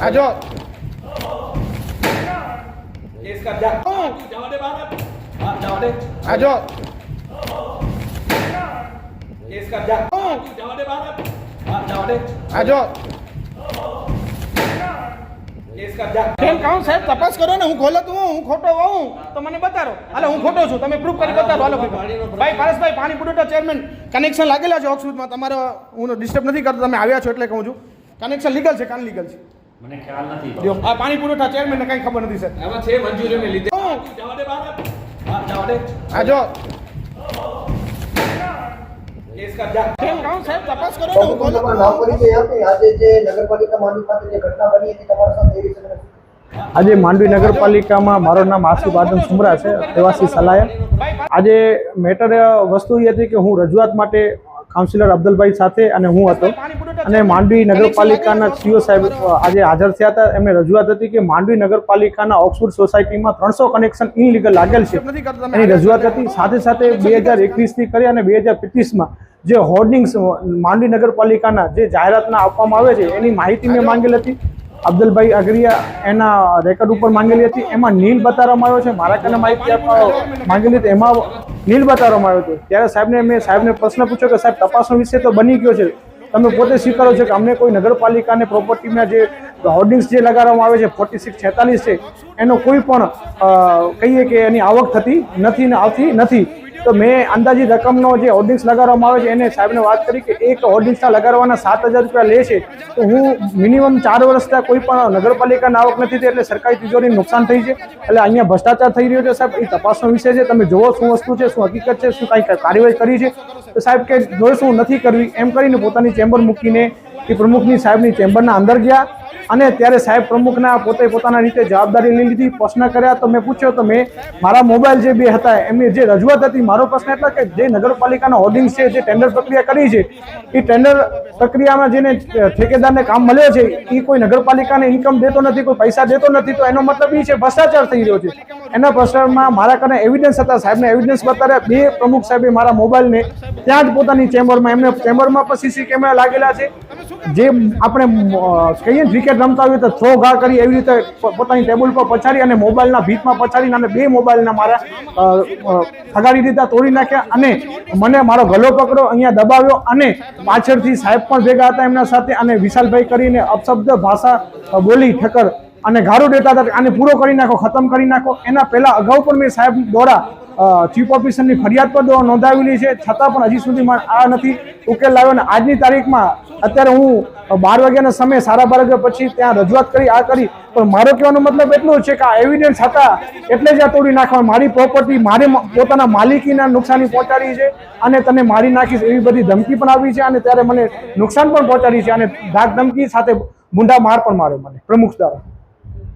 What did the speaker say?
આ જો કેસ કર જા જવા દે બહાર હા જવા દે આ જો કેસ કર જા જવા દે બહાર હા જવા દે આ જા કેમ કહું સાહેબ તપાસ કરો ને હું ખોલો તું હું ખોટો હોઉં તો મને બતારો હાલે હું ખોટો છું તમે પ્રૂફ કરી બતાવો. હાલો ભાઈ પારસભાઈ પાણી પુરવઠા ચેરમેન કનેક્શન લાગેલા છે ઓક્સફોર્ડમાં? તમારો હું ડિસ્ટર્બ નથી કરતો તમે આવ્યા છો એટલે કહું છું. કનેક્શન લીગલ છે કાન લીગલ છે. મને ખ્યાલ નથી જો આ પાણી પુરવઠા ચેરમેનને કંઈ ખબર નથી સર આમાં છે મંજૂરીને લીધે હું. જવા દે બહાર જવા દે. આ જા કેમ કહું સાહેબ તપાસ કરો ને. હું નામ પરિચય આપે આજે જે નગરપાલિકા માંડવી ખાતે જે ઘટના બની હતી તમારા સાથે એવી છે? આજે માંડવી નગરપાલિકામાં મારું નામ આસિફ આદમ સુમરા છે રહેવાસી સલાયા આજે મેટર વસ્તુ એ હતી કે હું રજૂઆત માટે કાઉન્સિલર અબ્દુલભાઈ સાથે અને હું હતો. અને માંડવી નગરપાલિકાના સીઓ સાહેબ આજે હાજર થયા હતા. એમને રજૂઆત હતી કે માંડવી નગરપાલિકાના ઓક્સફોર્ડ સોસાયટીમાં ત્રણસો કનેક્શન ઇનલીગલ લાગેલ છે. એની રજૂઆત હતી. સાથે સાથે બે હજાર એકવીસથી કરી અને બે હજાર પચીસમાં જે હોર્ડિંગ્સ માંડવી નગરપાલિકાના જે જાહેરાતના આપવામાં આવે છે, એની માહિતી મેં માંગેલ હતી. અબ્દુલભાઈ અગરિયા એના રેકોર્ડ ઉપર માંગેલી હતી. એમાં નીલ બતાવવામાં આવ્યો છે. મારા કને માહિતી માંગેલી હતી. એમાં નીલ બતાવવામાં આવ્યો હતો. ત્યારે સાહેબને મેં સાહેબને પ્રશ્ન પૂછ્યો કે, સાહેબ, તપાસનો વિષય તો બની ગયો છે. તમે પોતે સ્વીકારો છો કે અમને કોઈ નગરપાલિકાને પ્રોપર્ટીમાં જે હોર્ડિંગ્સ જે લગાડવામાં આવે છે ફોર્ટી સિક્સ છેતાલીસ છે, એનો કોઈ પણ કહીએ કે એની આવક થતી નથી ને આવતી નથી. તો મેં અંદાજિત રકમનો જે હોર્ડિંગ્સ લગાડવામાં આવે છે, એને સાહેબને વાત કરી કે એક હોર્ડિંગ્સના લગાડવાના સાત હજાર રૂપિયા લે છે, તો હું મિનિમમ ચાર વર્ષના કોઈ પણ નગરપાલિકાના આવક નથી એટલે સરકારી તિજોરીને નુકસાન થઈ છે. એટલે અહીંયા ભ્રષ્ટાચાર થઈ રહ્યો છે સાહેબ, એ તપાસનો વિષય છે. તમે જોવો શું વસ્તુ છે, શું હકીકત છે, શું કાંઈ કાર્યવાહી કરી છે. તો સાહેબ કે જોઈશું નથી કરવી, એમ કરીને પોતાની ચેમ્બર મૂકીને એ પ્રમુખની સાહેબની ચેમ્બરના અંદર ગયા. અને ત્યારે સાહેબ પ્રમુખના પોતે પોતાના રીતે જવાબદારી લઈ લીધી, પ્રશ્ન કર્યા તો મેં પૂછ્યો તો મેં મારા મોબાઈલ જે બે હતા, એમની જે રજૂઆત હતી, મારો પ્રશ્ન એટલો કે જે નગરપાલિકાના હોર્ડિંગ્સ છે, જે ટેન્ડર પ્રક્રિયા કરી છે, એ ટેન્ડર પ્રક્રિયામાં જેને ઠેકેદારને કામ મળ્યો છે, એ કોઈ નગરપાલિકાને ઇન્કમ દેતો નથી, કોઈ પૈસા દેતો નથી, તો એનો મતલબ એ છે, ભ્રષ્ટાચાર થઈ રહ્યો છે. એના પ્રશ્નમાં મારા કારણે એવિડન્સ હતા, સાહેબને એવિડન્સ બતાવ્યા, બે પ્રમુખ સાહેબે મારા મોબાઈલને ત્યાં જ પોતાની ચેમ્બરમાં એમને ચેમ્બરમાં પણ સીસી કેમેરા લાગેલા છે. જે આપણે કહીએ ક્રિકેટ રમતા હોય તો થ્રો ઘા કરી એવી રીતે પોતાની ટેબલ પર પછાડી અને મોબાઈલના ભીતમાં પછાડીને અને બે મોબાઈલના મારા ફગાડી દીધા, તોડી નાખ્યા અને મને મારો ગલો પકડો અહીંયા દબાવ્યો અને પાછળથી સાહેબ પણ ભેગા હતા એમના સાથે અને વિશાલભાઈ કરીને અપશબ્દ ભાષા બોલી ઠક્કર અને ગારો દેતા હતા આને પૂરો કરી નાખો, ખતમ કરી નાખો. એના પહેલા અગાઉ પણ મેં સાહેબ દ્વારા ચીફ ઓફિસરની ફરિયાદ પણ નોંધાવેલી છે. છતાં પણ હજી સુધીમાં આ નથી ઉકેલ લાવ્યો અને આજની તારીખમાં અત્યારે હું બાર વાગ્યાના સમયે સાડા બાર વાગ્યા પછી ત્યાં રજૂઆત કરી, આ કરી. પણ મારો કહેવાનો મતલબ એટલો છે કે આ એવિડન્સ હતા એટલે જ આ તોડી નાખવા મારી પ્રોપર્ટી મારે પોતાના માલિકીના નુકસાની પહોંચાડી છે અને તને મારી નાખીશ એવી બધી ધમકી પણ આવી છે અને ત્યારે મને નુકસાન પણ પહોંચાડી છે અને ધાક ધમકી સાથે મુંડા માર પણ માર્યો મને, પ્રમુખ દ્વારા.